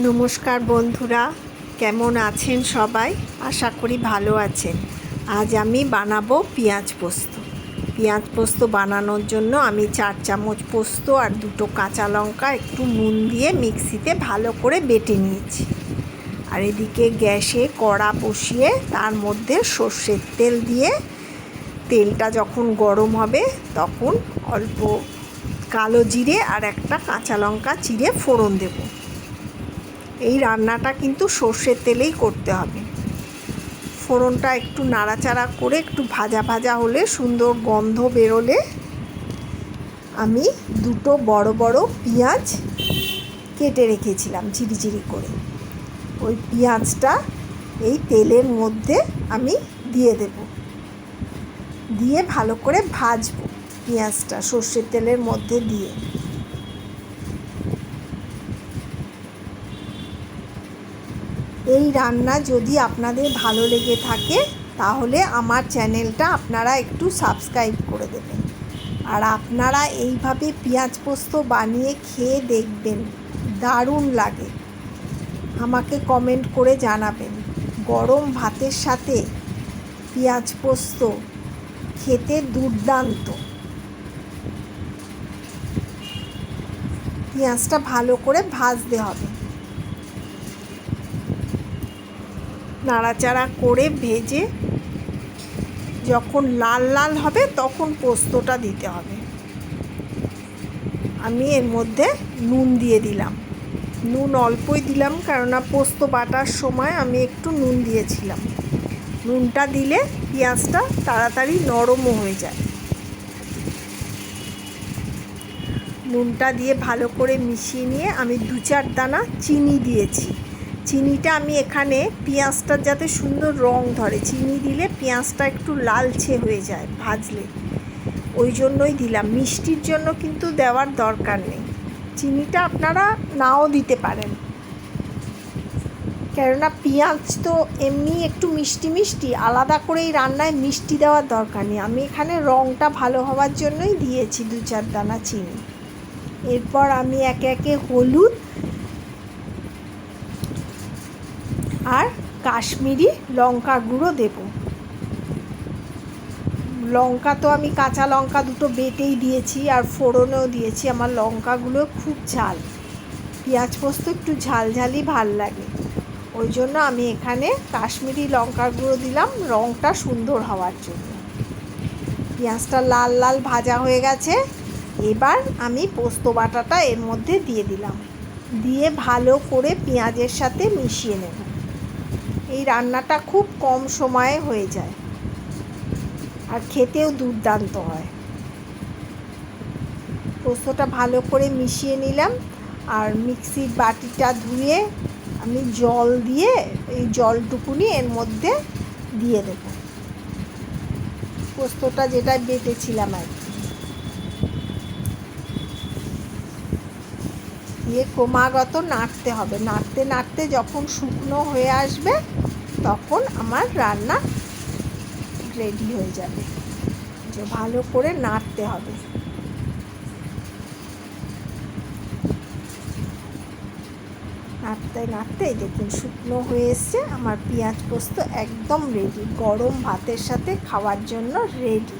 নমস্কার বন্ধুরা, কেমন আছেন সবাই? আশা করি ভালো আছেন। আজ আমি বানাবো পেঁয়াজ পোস্ত। পেঁয়াজ পোস্ত বানানোর জন্য আমি চার চামচ পোস্ত আর দুটো কাঁচা লঙ্কা একটু নুন দিয়ে মিক্সিতে ভালো করে বেটে নিয়েছি। আর এদিকে গ্যাসে কড়া বসিয়ে তার মধ্যে সর্ষের তেল দিয়ে তেলটা যখন গরম হবে তখন অল্প কালো জিরে আর একটা কাঁচা লঙ্কা চিরে ফোড়ন দেবো। এই রান্নাটা কিন্তু সর্ষের তেলেই করতে হবে। ফোড়নটা একটু নাড়াচাড়া করে একটু ভাজা ভাজা হলে সুন্দর গন্ধ বেরোলে আমি দুটো বড় বড় পেঁয়াজ কেটে রেখেছিলাম ঝিরিঝিরি করে। ওই পেঁয়াজটা এই তেলের মধ্যে আমি দিয়ে দেব। দিয়ে ভালো করে ভাজবো পেঁয়াজটা সর্ষের তেলের মধ্যে দিয়ে। এই রান্না যদি আপনাদের ভালো লেগে থাকে, তাহলে আমার চ্যানেলটা আপনারা একটু সাবস্ক্রাইব করে দেবেন। আর আপনারা এইভাবে পেঁয়াজ পোস্ত বানিয়ে খেয়ে দেখবেন, দারুণ লাগে। আমাকে কমেন্ট করে জানাবেন, গরম ভাতের সাথে পেঁয়াজ পোস্ত খেতে দুর্দান্ত। পেঁয়াজটা ভালো করে ভাজতে হবে। নাড়াচাড়া করে ভেজে যখন লাল লাল হবে তখন পোস্তটা দিতে হবে। আমি এর মধ্যে নুন দিয়ে দিলাম। নুন অল্পই দিলাম কেননা পোস্ত বাটার সময় আমি একটু নুন দিয়েছিলাম। নুনটা দিলে পেঁয়াজটা তাড়াতাড়ি নরমও হয়ে যায়। নুনটা দিয়ে ভালো করে মিশিয়ে নিয়ে আমি দু চার দানা চিনি দিয়েছি। চিনিটা আমি এখানে পেঁয়াজটার যাতে সুন্দর রং ধরে। চিনি দিলে পেঁয়াজটা একটু লালচে হয়ে যায় ভাজলে। ওই জন্যই দিলাম। মিষ্টির জন্য কিন্তু দেওয়ার দরকার নেই। চিনিটা আপনারা নাও দিতে পারেন। কেননা পেঁয়াজ তো এমনি একটু মিষ্টি মিষ্টি, আলাদা করে এই রান্নায় মিষ্টি দেওয়ার দরকার নেই। আমি এখানে রঙটা ভালো হওয়ার জন্যই দিয়েছি দু চার দানা চিনি। এরপর আমি একে একে হলুদ আর কাশ্মীরি লঙ্কা গুঁড়ো দেব। লঙ্কা তো আমি কাঁচা লঙ্কা দুটো বেটেই দিয়েছি আর ফোড়নেও দিয়েছি। আমার লঙ্কাগুলো খুব ঝাল। পেঁয়াজ পোস্ত একটু ঝালঝালি ভালো লাগে। ওই জন্য আমি এখানে কাশ্মীরি লঙ্কা গুঁড়ো দিলাম রঙটা সুন্দর হওয়ার জন্য। পেঁয়াজটা লাল লাল ভাজা হয়ে গেছে। এবার আমি পোস্ত বাটাটা এর মধ্যে দিয়ে দিলাম। দিয়ে ভালো করে পেঁয়াজের সাথে মিশিয়ে নেব। এই রান্নাটা খুব কম সময়ে হয়ে যায়। আর খেতেও দুর্দান্ত হয়। পোস্তটা ভালো করে মিশিয়ে নিলাম আর মিক্সির বাটিটা ধুয়ে আমি জল দিয়ে এই জলটুকুনি এর মধ্যে দিয়ে দেব। পোস্তটা যেটা বেটেছিলাম আর কি। দিয়ে ক্রমাগত নাড়তে হবে। নাড়তে নাড়তে যখন শুকনো হয়ে আসবে, তখন আমার রান্না রেডি হয়ে যাবে। যে ভালো করে নাড়তে হবে। নাড়তে নাড়তে দেখুন শুকনো হয়ে এসছে। আমার পেঁয়াজ পোস্ত একদম রেডি গরম ভাতের সাথে খাওয়ার জন্য রেডি